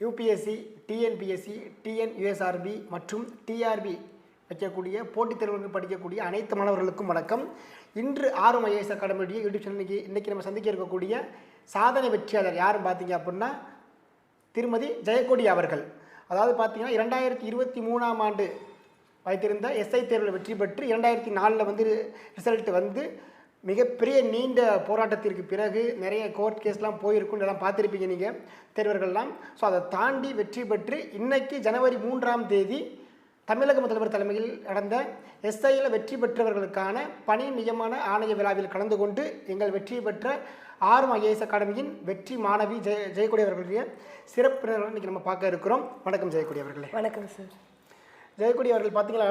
UPSC TNPSC TNUSRB மற்றும் TRB வைக்கக்கூடிய போட்டித் தேர்வுகளுக்கு படிக்கக்கூடிய அனைத்து மாணவர்களுக்கும் வணக்கம். இன்று ஆறு ஐஏஎஸ் அகாடமியுடைய யூடியூப் சேனல் இன்னைக்கு இன்றைக்கி நம்ம சந்திக்க இருக்கக்கூடிய சாதனை வெற்றியாளர் யாரும் பார்த்தீங்க அப்படின்னா திருமதி ஜெயக்கொடி அவர்கள். அதாவது பார்த்தீங்கன்னா இரண்டாயிரத்தி இருபத்தி மூணாம் ஆண்டு வைத்திருந்த எஸ்ஐ தேர்வில் வெற்றி பெற்று இரண்டாயிரத்தி நாலில் வந்து ரிசல்ட் வந்து மிகப்பெரிய நீண்ட போராட்டத்திற்கு பிறகு நிறைய கோர்ட் கேஸ்லாம் போயிருக்கும் எல்லாம் பார்த்துருப்பீங்க நீங்கள் தேர்வர்கள்லாம். ஸோ அதை தாண்டி வெற்றி பெற்று இன்னைக்கு ஜனவரி மூன்றாம் தேதி தமிழக முதல்வர் தலைமையில் நடந்த எஸ்ஐயில் வெற்றி பெற்றவர்களுக்கான பணி நியமன ஆணைய விழாவில் கலந்து கொண்டு எங்கள் வெற்றி பெற்ற ஆர்எம் ஐஏஎஸ் அகாடமியின் வெற்றி மாணவி ஜெய ஜெயக்குடி அவர்களுடைய சிறப்பு இன்னைக்கு நம்ம பார்க்க இருக்கிறோம். வணக்கம் ஜெயக்குடி அவர்களே. வணக்கம் சார். ஜெயக்குடி அவர்கள் பார்த்தீங்களா?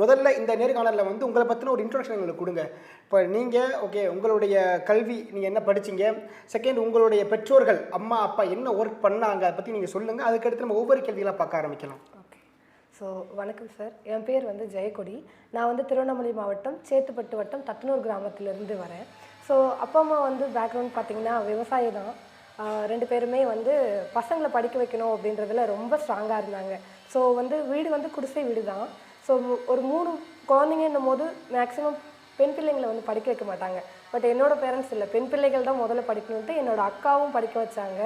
முதல்ல இந்த நேர்காணலில் வந்து உங்களை பற்றின ஒரு இன்ட்ரொடக்ஷன் எங்களுக்கு கொடுங்க. இப்போ நீங்கள் ஓகே உங்களுடைய கல்வி நீங்கள் என்ன படிச்சீங்க? செகண்ட் உங்களுடைய பெற்றோர்கள் அம்மா அப்பா என்ன ஒர்க் பண்ணாங்க? அதை பற்றி நீங்கள் சொல்லுங்கள் அதுக்கடுத்து நம்ம ஒவ்வொரு கேள்விகளாக பார்க்க ஆரம்பிக்கலாம். ஓகே ஸோ வணக்கம் சார் என் பேர் வந்து ஜெயக்கொடி. நான் வந்து திருவண்ணாமலை மாவட்டம் சேத்துப்பட்டு வட்டம் தத்தனூர் கிராமத்திலேருந்து வரேன். ஸோ அப்பா அம்மா வந்து பேக்ரவுண்ட் பார்த்தீங்கன்னா விவசாயி தான் ரெண்டு பேருமே வந்து பசங்களை படிக்க வைக்கணும் அப்படின்றதுல ரொம்ப ஸ்ட்ராங்காக இருந்தாங்க. ஸோ வந்து வீடு வந்து குடிசை வீடு தான் ஸோ ஒரு மூணு குழந்தைங்கன்னும் போது மேக்ஸிமம் பெண் பிள்ளைங்களை வந்து படிக்க வைக்க மாட்டாங்க. பட் என்னோடய பேரண்ட்ஸ் இல்லை. பெண் பிள்ளைகள் தான் முதல்ல படிக்கணுன்ட்டு என்னோட அக்காவும் படிக்க வச்சாங்க.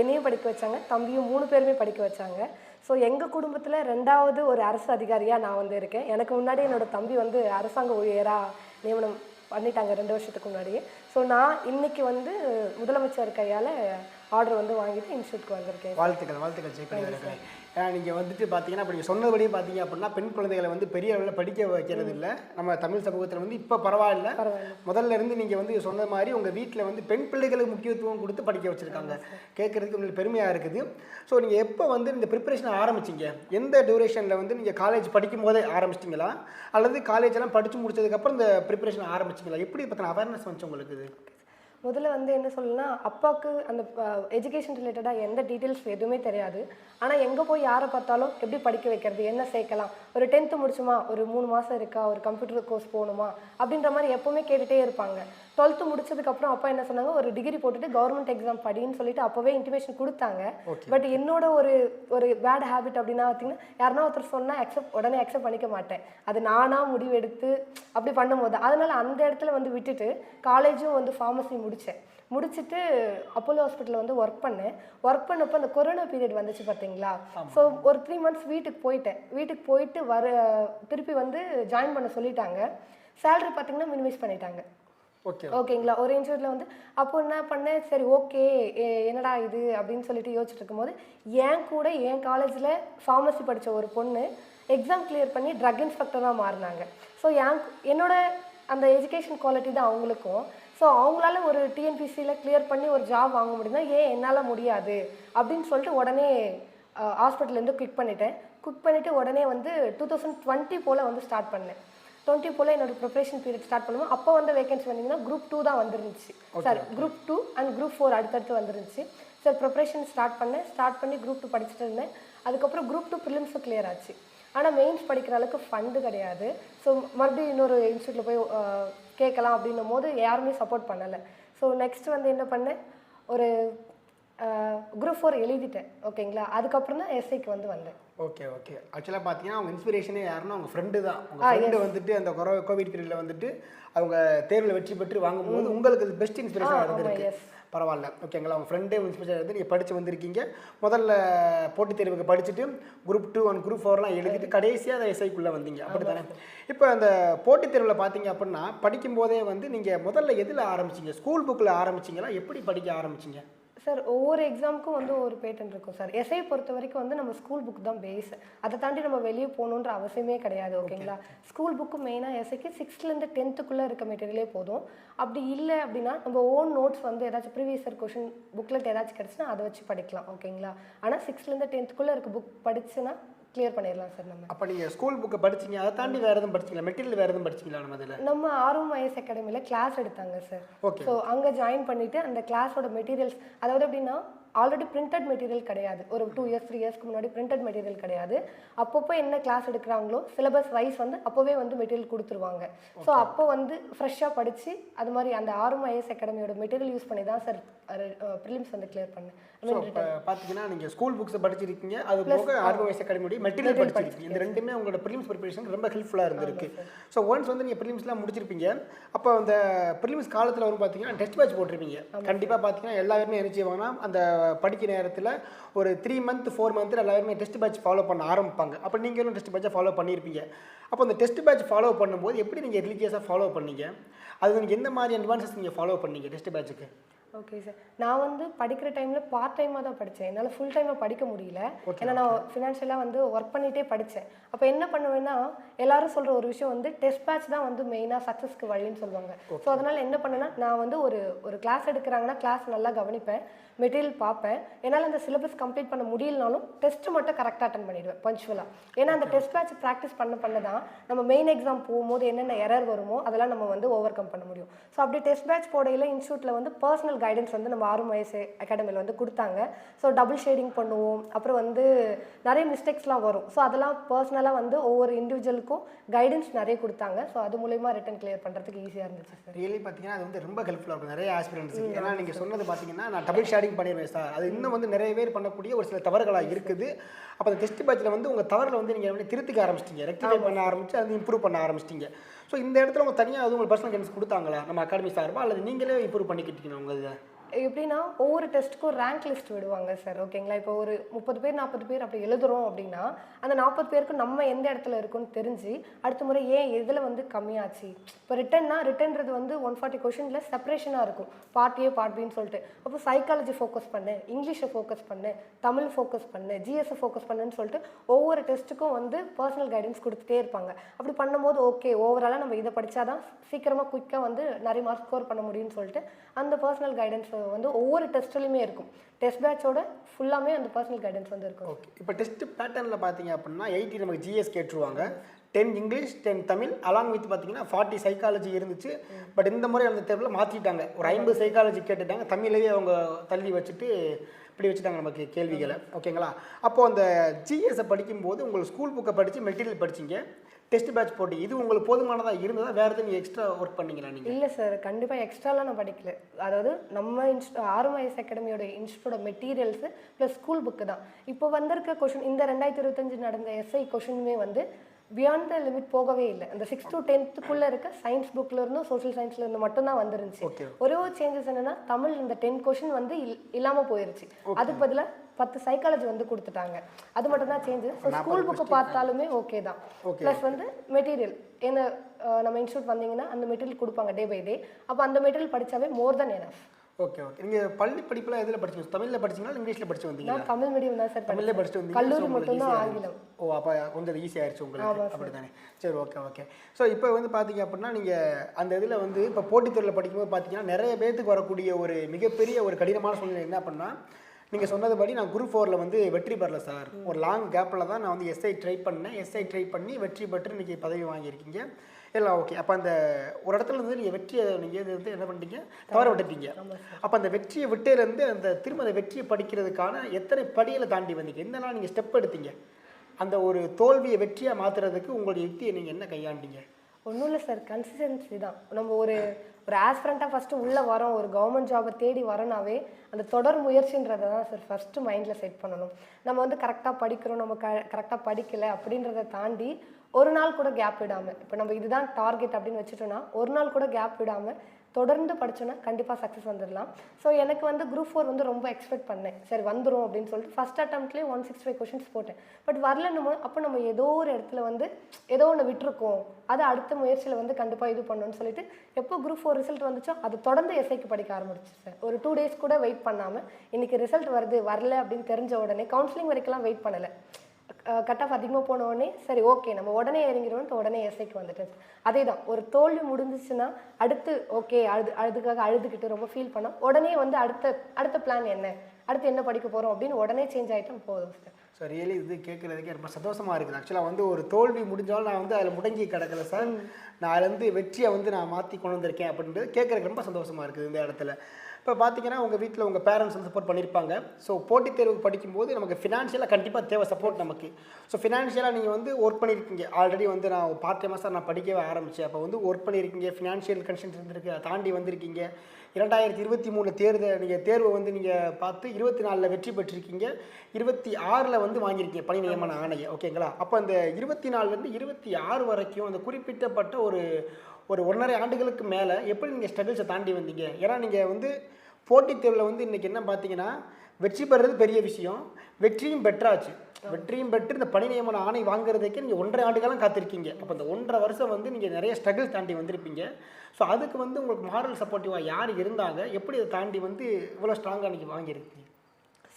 என்னையும் படிக்க வச்சாங்க. தம்பியும் மூணு பேருமே படிக்க வச்சாங்க. ஸோ எங்கள் குடும்பத்தில் ரெண்டாவது ஒரு அரசு அதிகாரியாக நான் வந்து இருக்கேன். எனக்கு முன்னாடி என்னோட தம்பி வந்து அரசாங்க ஊழியராக நியமனம் பண்ணிட்டாங்க ரெண்டு வருஷத்துக்கு முன்னாடியே. ஸோ நான் இன்னைக்கு வந்து முதலமைச்சர் கையால் ஆர்டர் வந்து வாங்கிட்டு இன்ஸ்டியூட்க்கு வந்திருக்கேன் வாழ்த்துக்கள் வாழ்த்துக்கள் ஜெயக்குடி அவர்களே ஏன்னா நீங்கள் வந்துட்டு பார்த்தீங்கன்னா இப்போ நீங்கள் சொன்னபடியே பார்த்தீங்க அப்படின்னா பெண் குழந்தைகளை வந்து பெரிய அளவில் படிக்க வைக்கிறது இல்லை நம்ம தமிழ் சமூகத்தில் வந்து இப்போ பரவாயில்ல. பரவாயில்ல. முதல்ல இருந்து நீங்கள் வந்து சொன்ன மாதிரி உங்கள் வீட்டில் வந்து பெண் பிள்ளைகளுக்கு முக்கியத்துவம் கொடுத்து படிக்க வச்சுருக்காங்க. கேட்குறதுக்கு உங்களுக்கு பெருமையாக இருக்குது. ஸோ நீங்கள் எப்போ வந்து இந்த ப்ரிப்பரேஷன் ஆரம்பிச்சீங்க? எந்த டியூரேஷனில் வந்து நீங்கள் காலேஜ் படிக்கும் போதே ஆரம்பிச்சிட்டிங்களா? அல்லது காலேஜ் எல்லாம் படித்து முடிச்சதுக்கப்புறம் இந்த ப்ரிப்பரேஷன் ஆரம்பிச்சிங்களா? எப்படி பற்றின அவேர்னஸ் வந்துச்சு உங்களுக்கு இது? முதல்ல வந்து என்ன சொல்லணும்னா அப்பாவுக்கு அந்த எஜுகேஷன் ரிலேட்டடாக எந்த டீட்டெயில்ஸ் எதுவுமே தெரியாது. ஆனால் எங்கே போய் யாரை பார்த்தாலும் எப்படி படிக்க வைக்கிறது என்ன சேர்க்கலாம் ஒரு டென்த்து முடிச்சுமா ஒரு மூணு மாதம் இருக்கா ஒரு கம்ப்யூட்டர் கோர்ஸ் போகணுமா அப்படின்ற மாதிரி எப்போவுமே கேட்டுகிட்டே இருப்பாங்க. டுவெல்த்து முடிச்சதுக்கப்புறம் அப்பா என்ன சொன்னாங்க ஒரு டிகிரி போட்டுட்டு கவர்மெண்ட் எக்ஸாம் படின்னு சொல்லிட்டு அப்போவே இன்டிமேஷன் கொடுத்தாங்க. பட் என்னோட ஒரு ஒரு பேட் ஹேபிட் அப்படின்னா பார்த்தீங்கன்னா யாருன்னா ஒருத்தர் சொன்னால் அக்செப்ட் உடனே அக்செப்ட் பண்ணிக்க மாட்டேன். அது நானாக முடிவெடுத்து அப்படி பண்ணும்போது அதனால அந்த இடத்துல வந்து விட்டுட்டு காலேஜும் வந்து ஃபார்மசி முடித்தேன் முடிச்சுட்டு அப்போலோ ஹாஸ்பிட்டலில் வந்து ஒர்க் பண்ணேன். ஒர்க் பண்ணப்போ அந்த கொரோனா பீரியட் வந்துச்சு பார்த்தீங்களா ஸோ ஒரு த்ரீ மந்த்ஸ் வீட்டுக்கு போயிட்டேன். வீட்டுக்கு போயிட்டு வர திருப்பி வந்து ஜாயின் பண்ண சொல்லிட்டாங்க. சேலரி பார்த்தீங்கன்னா மினிமைஸ் பண்ணிட்டாங்க. ஓகேங்களா? ஒரு இன்ஸ்டியூட்டில் வந்து அப்போ என்ன பண்ணேன்? சரி ஓகே என்னடா இது? அப்படின்னு சொல்லிட்டு யோசிச்சுட்டு இருக்கும்போது என் கூட என் காலேஜில் ஃபார்மசி படித்த ஒரு பொண்ணு எக்ஸாம் கிளியர் பண்ணி ட்ரக் இன்ஸ்பெக்டராக மாறினாங்க. ஸோ என் என்னோட அந்த எஜுகேஷன் குவாலிட்டி தான் அவங்களுக்கும். ஸோ அவங்களால ஒரு டிஎன்பிசியில் கிளியர் பண்ணி ஒரு ஜாப் வாங்க முடியும்னா ஏன் என்னால் முடியாது? அப்படின்னு சொல்லிட்டு உடனே ஹாஸ்பிட்டல்லேருந்து குவிக் பண்ணிட்டேன். குவிக் பண்ணிவிட்டு உடனே வந்து டூ தௌசண்ட் டுவெண்ட்டி போல் வந்து ஸ்டார்ட் பண்ணேன். டுவெண்ட்டி போல் என்னோட ப்ரிப்பரேஷன் பீரியட் ஸ்டார்ட் பண்ணுவோம். அப்போ வந்து வேகன்சி வந்தீங்கன்னா குரூப் டூ தான் வந்துருந்துச்சு. Sorry group two and group four அடுத்தடுத்து வந்துருந்துச்சு. சார் ப்ரிப்பரேஷன் ஸ்டார்ட் பண்ணேன் ஸ்டார்ட் பண்ணி குரூப் டூ படிச்சுட்டு இருந்தேன். அதுக்கப்புறம் குரூப் டூ ப்ரிலிம்ஸும் கிளியர் ஆச்சு. ஆனால் மெயின்ஸ் படிக்கிற அளவுக்கு ஃபண்டு கிடையாது. ஸோ மறுபடியும் இன்னொரு இன்ஸ்டியூட்டில் போய் கேட்கலாம் அப்படின்னும் போது யாருமே சப்போர்ட் பண்ணலை. ஸோ நெக்ஸ்ட் வந்து என்ன பண்ணேன்? ஒரு குரூப் ஃபோர் எழுதிட்டேன். ஓகேங்களா அதுக்கப்புறம் தான் எஸ்ஐக்கு வந்து வந்தேன். ஓகே ஓகே ஆக்சுவலாக பார்த்தீங்கன்னா அவங்க இன்ஸ்பிரேஷனே யாருன்னா அவங்க ஃப்ரெண்டு தான். உங்கள் ஃப்ரெண்டு வந்துட்டு அந்த கொரோ கோவிட் பீரியடில் வந்துட்டு அவங்க தேர்வில் வெற்றி பெற்று வாங்கும்போது உங்களுக்கு அது பெஸ்ட் இன்ஸ்பிரேஷனாக இருந்திருக்கு. yes. பரவாயில்ல. ஓகேங்களா அவங்க ஃப்ரெண்டே இன்ஸ்பிரேஷன் இருந்து நீங்கள் படித்து வந்திருக்கீங்க. முதல்ல போட்டித் தேர்வுக்கு படிச்சுட்டு குரூப் டூ அண்ட் குரூப் ஃபோர்லாம் எழுதிட்டு கடைசியாக அந்த எஸ்ஐக்குள்ளே வந்தீங்க. அப்படி தானே இப்போ அந்த போட்டித் தேர்வில் பார்த்தீங்க அப்படின்னா படிக்கும்போதே வந்து நீங்கள் முதல்ல எதில் ஆரம்பிச்சீங்க? ஸ்கூல் புக்கில் ஆரம்பிச்சீங்களா? எப்படி படிக்க ஆரம்பிச்சீங்க? சார் ஒவ்வொரு எக்ஸாமுக்கும் வந்து ஒரு பேட்டன் இருக்கும் சார் எஸ்ஐ பொறுத்த வரைக்கும் வந்து நம்ம ஸ்கூல் புக் தான் பேஸ் அதை தாண்டி நம்ம வெளியே போகணுன்ற அவசியமே கிடையாது ஓகேங்களா ஸ்கூல் புக்கு மெயினாக எஸ்ஐக்கு சிக்ஸ்த்லேருந்து டென்த்துக்குள்ளே இருக்க மெட்டீரியலே போதும். அப்படி இல்லை அப்படின்னா நம்ம ஓன் நோட்ஸ் வந்து ஏதாச்சும் ப்ரீவியஸ் இயர் கொஷின் புக்லெட் ஏதாச்சும் கிடச்சுன்னா அதை வச்சு படிக்கலாம் ஓகேங்களா ஆனால் சிக்ஸ்த்லேருந்து டென்த்துக்குள்ளே இருக்க புக் படிச்சுன்னா கிளியர் பண்ணிடலாம் சார் நம்ம. அப்போ நீங்கள் ஸ்கூல் புக்கை படிச்சீங்க அதை தாண்டி வேறு எதுவும் படிச்சீங்களா? மெட்டீரியல் வேறு எதுவும் படிச்சீங்களா நம்ம அதில் நம்ம ஆர்வம் ஐஎஸ் அகாடமியில் கிளாஸ் எடுத்தாங்க சார். ஓகே ஸோ அங்கே ஜாயின் பண்ணிட்டு அந்த கிளாஸோட மெட்டீரியல்ஸ் அதாவது எப்படின்னா ஆல்ரெடி பிரிண்டட் மெட்டீரியல் கிடையாது. ஒரு டூ இயர்ஸ் த்ரீ இயர்ஸ்க்கு முன்னாடி பிரிண்டட் மெட்டீரியல் கிடையாது. அப்பப்போ என்ன கிளாஸ் எடுக்கிறாங்களோ சிலபஸ் வைஸ் வந்து அப்போவே வந்து மெட்டீரியல் கொடுத்துருவாங்க. ஸோ அப்போ வந்து ஃப்ரெஷ்ஷாக படித்து அது மாதிரி அந்த ஆர்எம் ஐஎஸ் அகாடமியோட மெட்டீரியல் யூஸ் பண்ணி தான் சார் ப்ரிலிம்ஸ் வந்து கிளியர் பண்ணேன் பார்த்தீங்கன்னா நீங்கள் ஸ்கூல் புக்ஸை படிச்சிருக்கீங்க. அது போக ஆர்வ வயசு அகாடமியோட மெட்டீரியல் படிச்சிருக்கீங்க. இந்த ரெண்டுமே உங்களோட ப்ரிலிம்ஸ் ப்ரிப்பரேஷன் ரொம்ப ஹெல்ப்ஃபுல்லாக இருந்திருக்கு. ஸோ ஒன்ஸ் வந்து நீங்கள் ப்ரிலிம்ஸ்லாம் முடிச்சிருப்பீங்க அப்போ அந்த ப்ரிலிம்ஸ் காலத்தில் வரும் பார்த்தீங்கன்னா டெஸ்ட் பேட்ச் போட்டிருப்பீங்க. கண்டிப்பாக பார்த்தீங்கன்னா எல்லாருமே என்ன செய்வாங்கன்னா அந்த படிக்கிற நேரத்தில் ஒரு த்ரீ மந்த் ஃபோர் மந்த்தில் எல்லாருமே டெஸ்ட் பேட்ச் ஃபாலோ பண்ண ஆரம்பிப்பாங்க. அப்போ நீங்களும் டெஸ்ட் பேட்சை ஃபாலோ பண்ணியிருப்பீங்க அப்போ அந்த டெஸ்ட் பேட்ச் ஃபாலோ பண்ணும்போது எப்படி நீங்கள் ரிலீஜியஸாக ஃபாலோ பண்ணீங்க? அது நீங்கள் எந்த மாதிரி அட்வான்சஸ் நீங்கள் ஃபாலோ பண்ணீங்க டெஸ்ட் பேட்சுக்கு ஓகே சார் நான் வந்து படிக்கிற டைமில் பார்ட் டைமாக தான் படித்தேன் என்னால் ஃபுல் டைமாக படிக்க முடியல. ஏன்னா நான் ஃபினான்ஷியலாக வந்து ஒர்க் பண்ணிகிட்டே படித்தேன் அப்போ என்ன பண்ணுவேன்னா எல்லாரும் சொல்கிற ஒரு விஷயம் வந்து டெஸ்ட் பேட்ச் தான் வந்து மெயினாக சக்ஸஸ்க்கு வழின்னு சொல்லுவாங்க. ஸோ அதனால் என்ன பண்ணேன்னா நான் வந்து ஒரு ஒரு கிளாஸ் எடுக்கிறாங்கன்னா கிளாஸ் நல்லா கவனிப்பேன். மெட்டீரியல் பார்ப்பேன். என்னால் அந்த சிலபஸ் கம்ப்ளீட் பண்ண முடியலனாலும் டெஸ்ட் மட்டும் கரெக்டாக அட்டன் பண்ணிடுவேன் பஞ்சுவலாக ஏன்னா அந்த டெஸ்ட் பேட்ச் ப்ராக்டிஸ் பண்ண பண்ண தான் நம்ம மெயின் எக்ஸாம் போகும்போது என்னென்ன எரர் வருமோ அதெல்லாம் நம்ம வந்து ஓவர் கம் பண்ண முடியும். ஸோ அப்படி டெஸ்ட் பேட்ச் போடையில் இன்ஸ்டியூட்டில் வந்து பர்சனல் கைடன்ஸ் வந்து நம்ம ஆறு வயசு அகாடமியில் வந்து கொடுத்தாங்க. ஸோ டபுள் ஷேடிங் பண்ணுவோம். அப்புறம் வந்து நிறைய மிஸ்டேக்ஸ்லாம் வரும். ஸோ அதெல்லாம் பர்சனலாக வந்து ஒவ்வொரு இண்டிவிஜுவலுக்கும் கைடன்ஸ் நிறைய கொடுத்தாங்க. ஸோ அது மூலயமா ரிட்டன் கிளியர் பண்ணுறதுக்கு ஈஸியாக இருந்துச்சு சார் ரியலி பார்த்தீங்கன்னா அது வந்து ரொம்ப ஹெல்ப்ஃபுல்லாக இருக்கும். நிறைய ஆஸ்பிரன்ஸ் ஏன்னா நீங்கள் சொன்னது பார்த்தீங்கன்னா நான் டபுள் ஷேடிங் பண்ணிடுவேன் சார் அது இன்னும் வந்து நிறைய பேர் பண்ணக்கூடிய ஒரு சில தவறுகளாக இருக்குது. அப்போ அந்த டெஸ்ட் பேட்சில் வந்து உங்கள் தவறில் வந்து நீங்கள் வந்து திருத்திக்க ஆரம்பிச்சிட்டீங்க. ரெக்டிஃபை பண்ண ஆரம்பிச்சு அது இம்ப்ரூவ் பண்ண ஆரம்பிச்சிட்டீங்க. ஸோ இந்த இடத்துல உங்கள் தனியாக அது உங்களுக்கு பர்சனல் கைடன்ஸ் கொடுத்தாங்களா? நம்ம அகாடமி சார்பா? அல்லது நீங்களே இம்ப்ரூவ் பண்ணிக்கிட்டீங்க உங்கள் எப்படின்னா ஒவ்வொரு டெஸ்ட்டுக்கும் ரேங்க் லிஸ்ட் விடுவாங்க சார் ஓகேங்களா இப்போ ஒரு முப்பது பேர் நாற்பது பேர் அப்படி எழுதுறோம் அப்படின்னா அந்த நாற்பது பேருக்கு நம்ம எந்த இடத்துல இருக்கோம்னு தெரிஞ்சு அடுத்த முறை ஏன் இதில் வந்து கம்மியாச்சு? இப்போ ரிட்டன்னா ரிட்டன்றது வந்து ஒன் ஃபார்ட்டி கொஷனில் செப்பரேஷனாக இருக்கும். பார்ட் ஏ பார்ட் பின்னு சொல்லிட்டு. அப்போ சைக்காலஜி ஃபோக்கஸ் பண்ணு இங்கிலீஷை ஃபோக்கஸ் பண்ணு தமிழ் ஃபோக்கஸ் பண்ணு ஜிஎஸ்ஸை ஃபோக்கஸ் பண்ணுன்னு சொல்லிட்டு ஒவ்வொரு டெஸ்ட்டுக்கும் வந்து பர்சனல் கைடன்ஸ் கொடுத்துட்டே இருப்பாங்க. அப்படி பண்ணும்போது ஓகே ஓவராலாக நம்ம இதை படித்தாதான் சீக்கிரமாக குயிக்காக வந்து நிறைய மார்க் ஸ்கோர் பண்ண முடியும்னு சொல்லிட்டு அந்த பர்சனல் கைடன்ஸ் வந்து ஒவ்வொரு டெஸ்ட்லையுமே இருக்கும். டெஸ்ட் பேட்சோட ஃபுல்லாமே அந்த பர்சனல் கைடன்ஸ் வந்து இருக்கும். ஓகே இப்போ டெஸ்ட் பேட்டர்னில் பார்த்தீங்க அப்படின்னா எயிட்டி நமக்கு GS கேட்டுருவாங்க. Ten English ten Tamil along with பார்த்தீங்கன்னா ஃபார்ட்டி சைக்காலஜி இருந்துச்சு. பட் இந்த முறை அந்த தேர்வில் மாற்றிட்டாங்க ஒரு ஐம்பது சைக்காலஜி கேட்டுட்டாங்க. தமிழையே அவங்க தள்ளி வச்சுட்டு இப்படி வச்சுட்டாங்க நமக்கு கேள்விகளை. ஓகேங்களா அப்போது அந்த ஜிஎஸை படிக்கும்போது உங்களுக்கு ஸ்கூல் புக்கை படித்து மெட்டீரியல் படிச்சீங்க. டெஸ்ட் பேட்ச் போட்டு இது உங்களுக்கு போதுமானதாக இருந்ததா? வேறு எதுவும் எக்ஸ்ட்ரா ஒர்க் பண்ணீங்களா நீங்கள் இல்லை சார் கண்டிப்பாக எக்ஸ்ட்ராலாம் நான் படிக்கல. அதாவது நம்ம இன்ஸ்ட் ஆர்எம்ஐஎஸ் அகாடமியோட இன்ஸ்டியூட்டோட மெட்டீரியல்ஸு ப்ளஸ் ஸ்கூல் புக்கு தான். இப்போ வந்திருக்க கொஷின் இந்த ரெண்டாயிரத்தி இருபத்தஞ்சு நடந்த எஸ்ஐ கொஷினுமே வந்து பியாண்ட் த லிமிட் போகவே இல்லை. அந்த சிக்ஸ் டு டென்த்துக்குள்ளே இருக்க சயின்ஸ் புக்கில் இருந்தும் சோஷியல் சயின்ஸ்ல இருந்து மட்டும்தான் வந்துருந்துச்சு. Okay. ஒரே ஒரு சேஞ்சஸ் என்னன்னா தமிழ் இந்த டென் கொஷின் வந்து இல் இல்லாமல் போயிருச்சு. அதுக்கு பதிலாக பத்து சைக்காலஜி வந்து கொடுத்துட்டாங்க. அது மட்டும் தான் சேஞ்சஸ் ஸ்கூல் புக்கு பார்த்தாலுமே ஓகே தான். ப்ளஸ் வந்து மெட்டீரியல் அஹ், நம்ம இன்ஸ்டியூட் வந்தீங்கன்னா அந்த மெட்டீரியல் கொடுப்பாங்க டே பை டே அப்போ அந்த material படிச்சாவே more then enough okay okay நீங்கள் பள்ளி படிப்புலாம் எதில் படிச்சீங்க தமிழில் படிச்சீங்களா இங்கிலீஷில் படிச்சு வந்தீங்களா? நான் தமிழ் மீடியம் தான் சார் தமிழ்ல படிச்சுட்டு வந்தீங்க கல்லூரி மட்டும்தான் ஆங்கிலம். ஓ அப்போ கொஞ்சம் ஈஸி ஆயிடுச்சு உங்களுக்கு. அப்படி தானே சரி ஓகே ஓகே ஸோ இப்போ வந்து பார்த்தீங்க அப்படின்னா நீங்கள் அந்த இதில் வந்து இப்போ போட்டித்துறையில் படிக்கும்போது பார்த்தீங்கன்னா நிறைய பேர்த்துக்கு வரக்கூடிய ஒரு மிகப்பெரிய ஒரு கடினமான சூழ்நிலை என்ன பண்ணால் நீங்கள் சொன்னதுபடி நான் குரூப் ஃபோரில் வந்து வெற்றி பெறல சார். ஒரு லாங் கேப்பில் தான் நான் வந்து எஸ்ஐ ட்ரை பண்ணேன். எஸ்ஐ ட்ரை பண்ணி வெற்றி பெற்று இன்றைக்கி பதவி வாங்கியிருக்கீங்க. எல்லாம் ஓகே அப்போ அந்த ஒரு இடத்துல இருந்து நீங்கள் வெற்றியை நீங்கள் வந்து என்ன பண்ணிட்டீங்க? தவற விட்டுட்டீங்க. அப்போ அந்த வெற்றியை விட்டேலேருந்து அந்த திரும்ப அந்த வெற்றியை படிக்கிறதுக்கான எத்தனை படிகளை தாண்டி வந்தீங்க? நாள் நீங்கள் ஸ்டெப் எடுத்தீங்க? அந்த ஒரு தோல்வியை வெற்றியாக மாற்றுறதுக்கு உங்களுடைய யுக்தியை நீங்கள் என்ன கையாண்டீங்க? ஒன்றும் இல்லை சார். கன்சிஸ்டன்சி தான். நம்ம ஒரு ஒரு ஆஸ்பிரண்ட்டாக ஃபஸ்ட்டு உள்ளே வரோம் ஒரு கவர்மெண்ட் ஜாபை தேடி வரோனாவே அந்த தொடர் முயற்சின்றதை தான் சார் ஃபஸ்ட்டு மைண்டில் செட் பண்ணணும். நம்ம வந்து கரெக்டாக படிக்கிறோம் நம்ம க கரெக்டாக படிக்கலை அப்படின்றத தாண்டி ஒரு நாள் கூட கேப் விடாமல் இப்போ நம்ம இதுதான் டார்கெட் அப்படின்னு வச்சுட்டோம்னா ஒரு நாள் கூட கேப் விடாமல் தொடர்ந்து படிச்சோன்னா கண்டிப்பாக சக்ஸஸ் வந்துடலாம் ஸோ எனக்கு வந்து குரூப் ஃபோர் வந்து ரொம்ப எக்ஸ்பெக்ட் பண்ணேன். சரி வந்துடும் அப்படின்னு சொல்லிட்டு ஃபஸ்ட் அட்டம்ப்ட்லேயே ஒன் சிக்ஸ்டி ஃபைவ் கொஷின்ஸ் போட்டேன் பட் வரலன்னு அப்போ நம்ம ஏதோ ஒரு இடத்துல வந்து ஏதோ ஒன்று விட்டுருக்கோம். அதை அடுத்த முயற்சியில் வந்து கண்டிப்பாக இது பண்ணணும்னு சொல்லிட்டு எப்போ குரூப் ஃபோர் ரிசல்ட் வந்துச்சோ அது தொடர்ந்து எஸ்ஐக்கு படிக்க ஆரம்பிச்சு சார். ஒரு டூ டேஸ் கூட வெயிட் பண்ணாமல் இன்றைக்கி ரிசல்ட் வருது வரல அப்படின்னு தெரிஞ்ச உடனே கவுன்சிலிங் வரைக்கும்லாம் வெயிட் பண்ணலை. கட் ஆஃப் அதிகமாக போன உடனே சரி ஓகே நம்ம உடனே இறங்கிடுவோம்ட்டு உடனே எஸ்ஐக்கு வந்துட்டேன். அதே தான் ஒரு தோல்வி முடிஞ்சிச்சுன்னா அடுத்து ஓகே அழுது அதுக்காக அழுதுகிட்டு ரொம்ப ஃபீல் பண்ணோம். உடனே வந்து அடுத்த அடுத்த பிளான் என்ன? அடுத்து என்ன படிக்க போகிறோம் அப்படின்னு உடனே சேஞ்ச் ஆகிட்டோம் போதும் சார் ஸோ ரியலி இது கேட்குறதுக்கே ரொம்ப சந்தோஷமாக இருக்குது. ஆக்சுவலாக வந்து ஒரு தோல்வி முடிஞ்சாலும் நான் வந்து அதில் முடங்கி கிடக்கல சார் நான் அதுலேருந்து வெற்றியை வந்து நான் மாற்றி கொண்டு வந்திருக்கேன் அப்படின்றது கேட்குறதுக்கு ரொம்ப சந்தோஷமாக இருக்குது இந்த இடத்துல. இப்போ பார்த்தீங்கன்னா உங்கள் வீட்டில் உங்கள் பேரண்ட்ஸ் வந்து சப்போர்ட் பண்ணியிருப்பாங்க ஸோ போட்டித் தேர்வுக்கு படிக்கும்போது நமக்கு ஃபினான்ஷியலாக கண்டிப்பாக தேவை சப்போர்ட் நமக்கு. ஸோ ஃபினான்ஷியலாக நீங்கள் வந்து ஒர்க் பண்ணியிருக்கீங்க ஆல்ரெடி வந்து நான் பார்ட் டைமாக சார் நான் படிக்கவே ஆரம்பித்தேன் அப்போ வந்து ஒர்க் பண்ணியிருக்கீங்க ஃபினான்ஷியல் கன்ஷன்ஸ் இருந்திருக்கு. அதை தாண்டி வந்திருக்கீங்க. இரண்டாயிரத்தி இருபத்தி மூணு தேர்தல் நீங்கள் தேர்வை வந்து நீங்கள் பார்த்து இருபத்தி நாலில் வெற்றி பெற்றிருக்கீங்க. இருபத்தி ஆறில் வந்து வாங்கியிருக்கீங்க. பணி நியமன ஆணையை. ஓகேங்களா அப்போ அந்த இருபத்தி நாலுலேருந்து இருபத்தி ஆறு வரைக்கும் அந்த குறிப்பிட்டப்பட்ட ஒரு ஒரு ஒன்றரை ஆண்டுகளுக்கு மேலே எப்படி நீங்கள் ஸ்ட்ரகிள்ஸை தாண்டி வந்தீங்க? ஏன்னா நீங்கள் வந்து போட்டித் தேர்வில் வந்து இன்றைக்கி என்ன பார்த்தீங்கன்னா வெற்றி பெறுறது பெரிய விஷயம். வெற்றியும் பெற்றாச்சு. வெற்றியும் பெற்று இந்த பணி நியமன ஆணை வாங்குறதுக்கே நீங்கள் ஒன்றரை ஆண்டுகாலம் காத்திருக்கீங்க. அப்போ இந்த ஒன்றரை வருஷம் வந்து நீங்கள் நிறைய ஸ்ட்ரகிள் தாண்டி வந்திருப்பீங்க. ஸோ அதுக்கு வந்து உங்களுக்கு மாரல் சப்போர்ட்டிவாக யார் இருந்தாங்க? எப்படி அதை தாண்டி வந்து இவ்வளோ ஸ்ட்ராங்காக நீங்கள் வாங்கியிருக்கீங்க?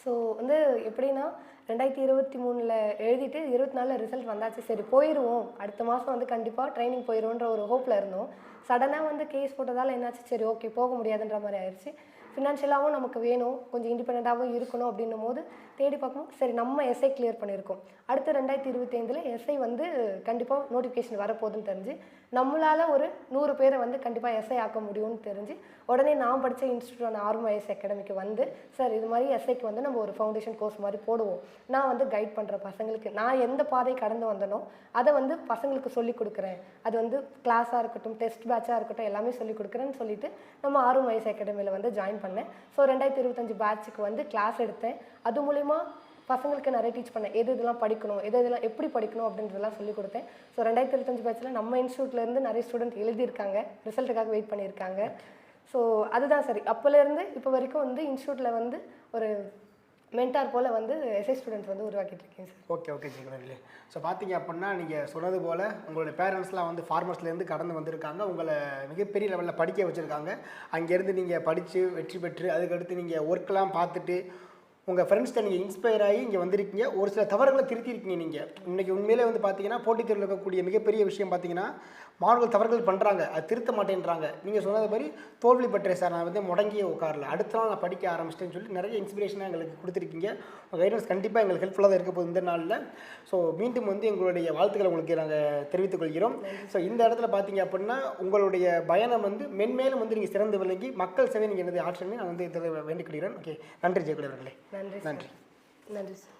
ஸோ வந்து எப்படின்னா ரெண்டாயிரத்தி இருபத்தி மூணில் எழுதிட்டு இருபத்தி நாலில் ரிசல்ட் வந்தாச்சு. சரி போயிடுவோம் அடுத்த மாதம் வந்து கண்டிப்பாக ட்ரைனிங் போயிடுவோன்ற ஒரு ஹோப்பில் இருந்தோம். சடனாக வந்து கேஸ் போட்டதால் என்னாச்சு? சரி ஓகே போக முடியாதுன்ற மாதிரி ஆயிடுச்சு. ஃபினான்ஷியலாகவும் நமக்கு வேணும். கொஞ்சம் இண்டிபெண்ட்டாகவும் இருக்கணும் அப்படின்னும் போது தேடி பார்க்கணும். சரி நம்ம எஸ்ஐ கிளியர் பண்ணியிருக்கோம். அடுத்து ரெண்டாயிரத்தி இருபத்தைந்தில் எஸ்ஐ வந்து கண்டிப்பாக நோட்டிஃபிகேஷன் வரப்போகுதுன்னு தெரிஞ்சு நம்மளால் ஒரு நூறு பேரை வந்து கண்டிப்பாக எஸ்ஐ ஆக்க முடியும்னு தெரிஞ்சு உடனே நான் படித்த இன்ஸ்டியூட்டான ஆர்ம ஐஎஸ் அகாடமிக்கு வந்து சார் இது மாதிரி எஸ்ஐக்கு வந்து நம்ம ஒரு ஃபவுண்டேஷன் கோர்ஸ் மாதிரி போடுவோம். நான் வந்து கைட் பண்ணுற பசங்களுக்கு நான் எந்த பாதை கடந்து வந்தனோ அதை வந்து பசங்களுக்கு சொல்லிக் கொடுக்குறேன். அது வந்து கிளாஸாக இருக்கட்டும் டெஸ்ட் பேட்சாக இருக்கட்டும் எல்லாமே சொல்லிக் கொடுக்குறேன்னு சொல்லிட்டு நம்ம ஆர்வம் ஐஎஸ் அகாடமியில் வந்து ஜாயின் பண்ணேன். ஸோ ரெண்டாயிரத்தி இருபத்தஞ்சு பேட்சுக்கு வந்து கிளாஸ் எடுத்தேன். அது மூலயமா பசங்களுக்கு நிறைய டீச் பண்ணேன். எது இதெல்லாம் படிக்கணும் எது இதெல்லாம் எப்படி படிக்கணும் அப்படின்றதெல்லாம் சொல்லி கொடுத்தேன். ஸோ ரெண்டாயிரத்தி இருபத்தஞ்சு பேட்சில் நம்ம இன்ஸ்டியூட்லேருந்து நிறைய ஸ்டூடெண்ட் எழுதியிருக்காங்க. ரிசல்ட்டுக்காக வெயிட் பண்ணியிருக்காங்க. ஸோ அதுதான் சரி. அப்போலேருந்து இப்போ வரைக்கும் வந்து இன்ஸ்டியூட்டில் வந்து ஒரு மென்டார் போல் வந்து எஸ்ஐ ஸ்டூடெண்ட்ஸ் வந்து உருவாக்கிட்டு இருக்கேன் சார். ஓகே ஓகே ஜெயகுணர்களே ஸோ பார்த்தீங்க அப்படின்னா நீங்கள் சொன்னது போல் உங்களுடைய பேரண்ட்ஸ்லாம் வந்து ஃபார்மர்ஸ்லேருந்து கடந்து வந்திருக்காங்க. உங்களை மிகப்பெரிய லெவலில் படிக்க வச்சுருக்காங்க. அங்கேருந்து நீங்கள் படித்து வெற்றி பெற்று அதுக்கடுத்து நீங்கள் ஒர்க்கெலாம் பார்த்துட்டு உங்கள் ஃப்ரெண்ட்ஸ்கிட்ட நீங்கள் இன்ஸ்பயர் ஆகி இங்கே வந்திருக்கீங்க. ஒரு சில தவறுகளை திருத்திருக்கீங்க நீங்கள் இன்றைக்கி உண்மையிலே வந்து பார்த்தீங்கன்னா போட்டித் தேர்வில் இருக்கக்கூடிய மிகப்பெரிய விஷயம் பார்த்தீங்கன்னா மாணவர்கள் தவறுகள் பண்ணுறாங்க அது திருத்த மாட்டேன்றாங்க. நீங்கள் சொன்னது மாதிரி தோல்வி பெற்றேன் சார் நான் வந்து முடங்கியே உட்காரல. அடுத்த நாள் நான் படிக்க ஆரம்பிச்சிட்டேன்னு சொல்லி நிறைய இன்ஸ்பிரேஷனாக எங்களுக்கு கொடுத்துருக்கீங்க. உங்கள் கைடன்ஸ் கண்டிப்பாக எங்களுக்கு ஹெல்ப்ஃபுல்லாக தான் இருக்க போகுது இந்த நாளில். ஸோ மீண்டும் வந்து எங்களுடைய வாழ்த்துக்களை உங்களுக்கு நாங்கள் தெரிவித்துக் கொள்கிறோம். ஸோ இந்த இடத்துல பார்த்தீங்க அப்படின்னா உங்களுடைய பயணம் வந்து மென்மேலும் வந்து நீங்கள் சிறந்து விளங்கி மக்கள் சேவை நீங்கள் எனது ஆற்றல் நான் வந்து இதில் வேண்டிக் கொள்கிறேன் ஓகே நன்றி ஜெயக்குடி அவர்களே. நன்றி நன்றி. நன்றி சார்.